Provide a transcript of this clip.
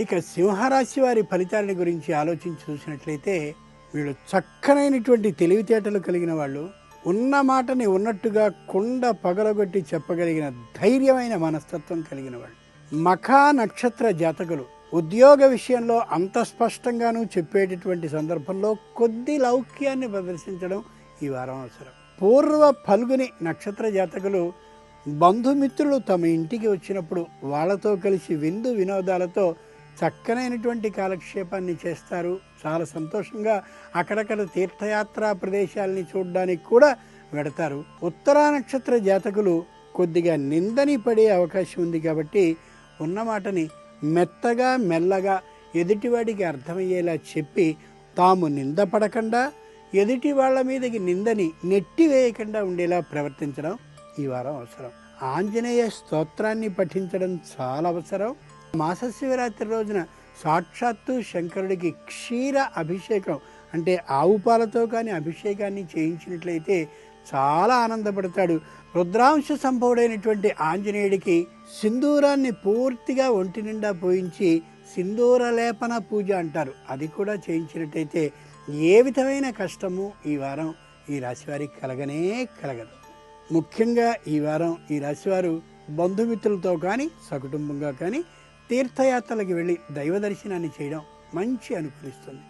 ఇక సింహరాశి వారి ఫలితాలని గురించి ఆలోచించి చూసినట్లయితే వీళ్ళు చక్కనైనటువంటి తెలివితేటలు కలిగిన వాళ్ళు ఉన్న మాటని ఉన్నట్టుగా కుండ పగలగొట్టి చెప్పగలిగిన ధైర్యమైన మనస్తత్వం కలిగిన వాళ్ళు. మఖా నక్షత్ర జాతకులు ఉద్యోగ విషయంలో అంత స్పష్టంగానూ చెప్పేటటువంటి సందర్భంలో కొద్ది లౌక్యాన్ని ప్రదర్శించడం ఈ వారం అవసరం. పూర్వ ఫల్గుని నక్షత్ర జాతకులు బంధుమిత్రులు తమ ఇంటికి వచ్చినప్పుడు వాళ్ళతో కలిసి విందు వినోదాలతో చక్కనైనటువంటి కాలక్షేపాన్ని చేస్తారు. చాలా సంతోషంగా అక్కడక్కడ తీర్థయాత్రా ప్రదేశాలని చూడడానికి కూడా వెడతారు. ఉత్తరా నక్షత్ర జాతకులు కొద్దిగా నిందని పడే అవకాశం ఉంది కాబట్టి ఉన్న మాటని మెత్తగా మెల్లగా ఎదుటివాడికి అర్థమయ్యేలా చెప్పి తాము నిందపడకుండా ఎదుటి వాళ్ళ మీదకి నిందని నెట్టివేయకుండా ఉండేలా ప్రవర్తించడం ఈ వారం అవసరం. ఆంజనేయ స్తోత్రాన్ని పఠించడం చాలా అవసరం. మాస శివరాత్రి రోజున సాక్షాత్తు శంకరుడికి క్షీర అభిషేకం అంటే ఆవు పాలతో కానీ అభిషేకాన్ని చేయించినట్లయితే చాలా ఆనందపడతాడు. రుద్రాంశ సంభవుడైనటువంటి ఆంజనేయుడికి సింధూరాన్ని పూర్తిగా ఒంటి నిండా పోయించి సింధూర లేపన పూజ అంటారు. అది కూడా చేయించినట్టయితే ఏ విధమైన కష్టము ఈ వారం ఈ రాశివారికి కలగనే కలగదు. ముఖ్యంగా ఈ వారం ఈ రాశివారు బంధుమిత్రులతో కానీ సకుటుంబంగా కానీ తీర్థయాత్రలకు వెళ్ళి దైవ దర్శనాన్ని చేయడం మంచి అనుకూలిస్తుంది.